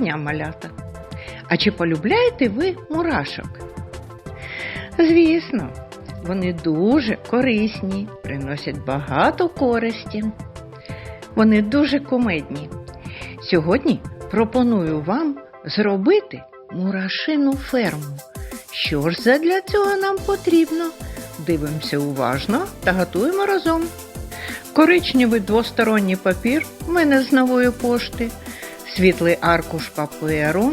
малята. А чи полюбляєте ви мурашок? Звісно, вони дуже корисні, приносять багато користі. Вони дуже кумедні. Сьогодні пропоную вам зробити мурашину ферму. Що ж задля цього нам потрібно? Дивимося уважно та готуємо разом. Коричневий двосторонній папір в мене з нової пошти, світлий аркуш паперу,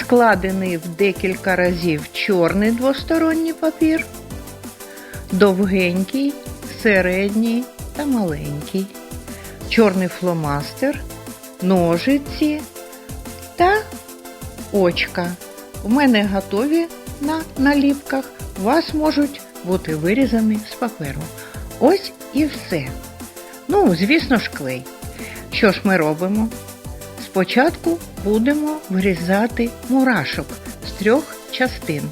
складений в декілька разів чорний двосторонній папір, довгенький, середній та маленький, чорний фломастер, ножиці та очка. У мене готові на наліпках, у вас можуть бути вирізані з паперу. Ось і все. Ну, звісно ж, клей. Що ж ми робимо? Спочатку будемо вирізати мурашок з трьох частин.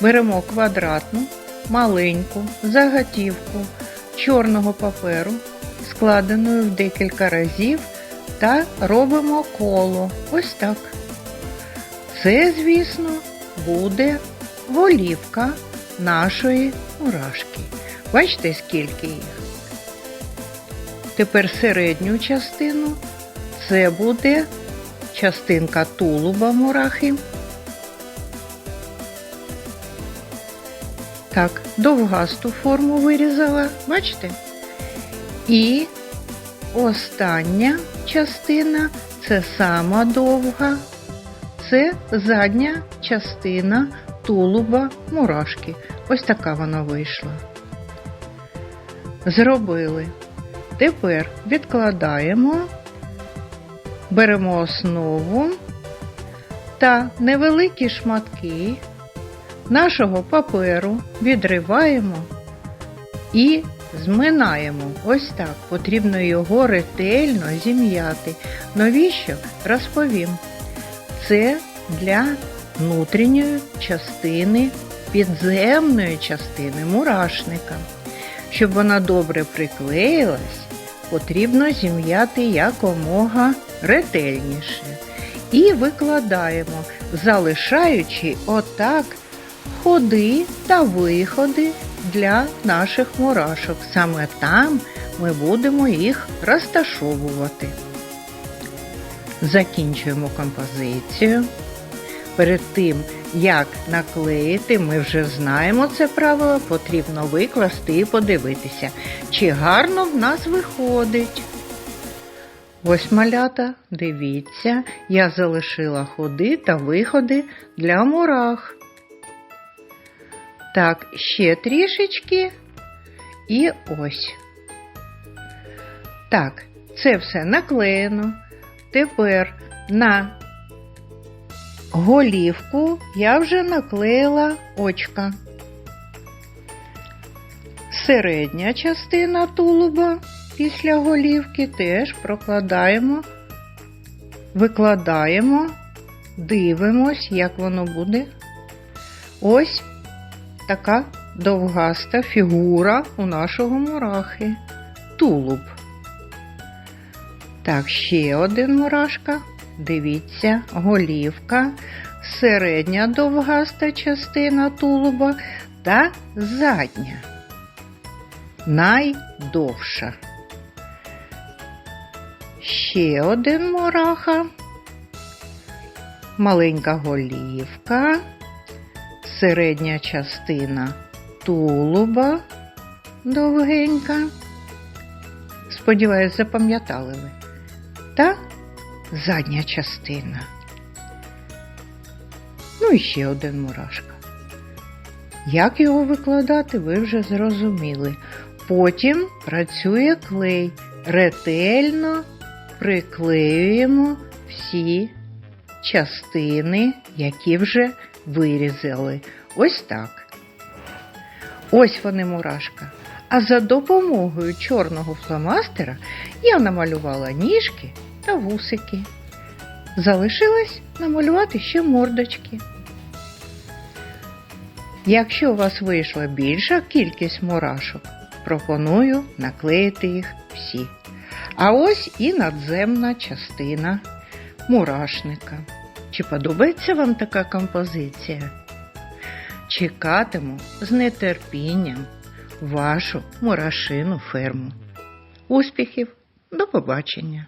Беремо квадратну, маленьку заготівку чорного паперу, складеної в декілька разів, та робимо коло. Ось так. Це, звісно, буде голівка нашої мурашки. Бачите, скільки їх? Тепер середню частину це буде частинка тулуба мурахи. Так, довгасту форму вирізала, бачите? І остання частина це сама довга, це задня частина тулуба мурашки. Ось така вона вийшла. Зробили. Тепер відкладаємо, беремо основу та невеликі шматки нашого паперу відриваємо і зминаємо. Ось так. Потрібно його ретельно зім'яти. Навіщо? Розповім. Це для внутрішньої частини, підземної частини мурашника. Щоб вона добре приклеїлась, потрібно зім'яти якомога ретельніше. І викладаємо, залишаючи отак ходи та виходи для наших мурашок. Саме там ми будемо їх розташовувати. Закінчуємо композицію. Перед тим, як наклеїти, ми вже знаємо це правило, потрібно викласти і подивитися, чи гарно в нас виходить. Ось малята, дивіться, я залишила ходи та виходи для мурах. Так, ще трішечки і ось. Так, це все наклеєно. Тепер на голівку я вже наклеїла очка. Середня частина тулуба після голівки теж прокладаємо, викладаємо, дивимось, як воно буде. Ось така довгаста фігура у нашого мурахи. Тулуб. Так, ще один мурашка. Дивіться, голівка, середня довгаста частина тулуба та задня. Найдовша. Ще один мураха, маленька голівка, середня частина тулуба довгенька. Сподіваюсь, запам'ятали ви. Та задня частина. Ну і ще один мурашка. Як його викладати, ви вже зрозуміли. Потім працює клей. Ретельно приклеюємо всі частини, які вже вирізали. Ось так. Ось вони мурашка. А за допомогою чорного фломастера я намалювала ніжки та вусики. Залишилось намалювати ще мордочки. Якщо у вас вийшла більша кількість мурашок, пропоную наклеїти їх всі. А ось і надземна частина. мурашника. Чи подобається вам така композиція? Чекатиму з нетерпінням вашу мурашину ферму. Успіхів! До побачення!